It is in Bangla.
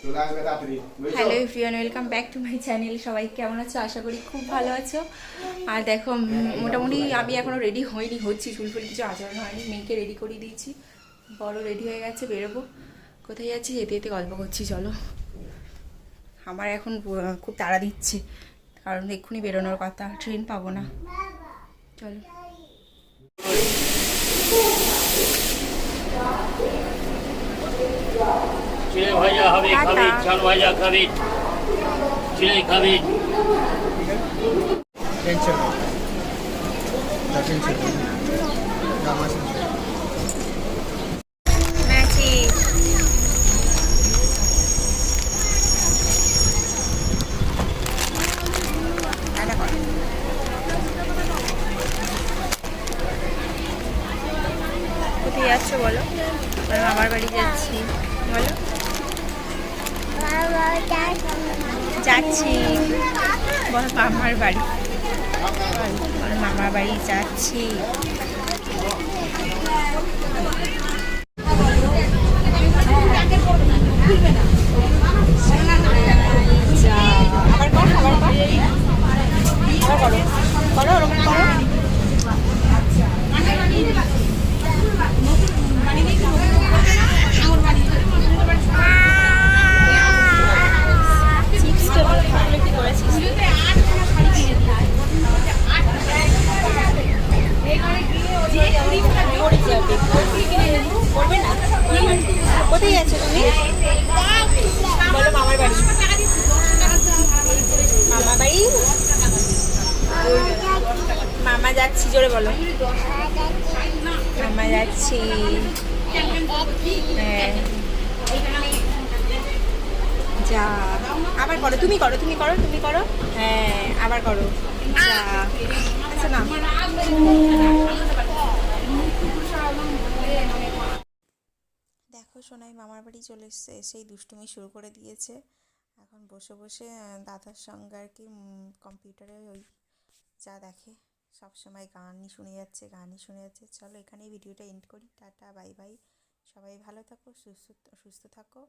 Hello everyone welcome back to my channel সবাই কেমন আছো? আশা করি খুব ভালো আছো। আর দেখো মোটামুটি আমি এখনও রেডি হইনি। হচ্ছি ফুল কিছু আচরণ হয়নি। মেয়েকে রেডি করিয়ে দিয়েছি। বড় রেডি হয়ে গেছে বেরোবো। কোথায় যাচ্ছি? যেতে যেতে গল্প করছি চলো। আমার এখন খুব তাড়া দিচ্ছে। কারণ এক্ষুনি বেরোনোর কথা। ট্রেন পাবো না। চলো। চিড়ে ভাজা হবে খাবি। চাল ভাজা খাবি চিড়ে খাবি টেনশন। টেনশন কোথায় যাচ্ছ বলো আমার বাড়ি যাচ্ছি। বলো। যাচ্ছি। বল মামার বাড়ি। মামার বাড়ি যাচ্ছি। আবার কর আবার কর করো করো ওরকম করো চিপসটা ভালো কি করেছিস করবে না কোথায় যাচ্ছ তুমি বলো মামার বাড়ি মামা মামা যাচ্ছি, জোরে বলো। মামা যাচ্ছি। হ্যাঁ। যা। আবার করো, তুমি করো তুমি করো তুমি করো। হ্যাঁ আবার করো। যা। আচ্ছা না। দেখো সোনাই মামার বাড়ি চলে এসছে, এসেই দুষ্টুমি শুরু করে দিয়েছে। এখন বসে বসে দাদার সঙ্গে আর কি কম্পিউটারে ওই যা দেখে, সব সময় গানই শুনে যাচ্ছে, গানই শুনে যাচ্ছে। চলো এখানেই ভিডিওটা এন্ড করি, টাটা বাই বাই সবাই ভালো থাকো, সুস্থ সুস্থ থাকো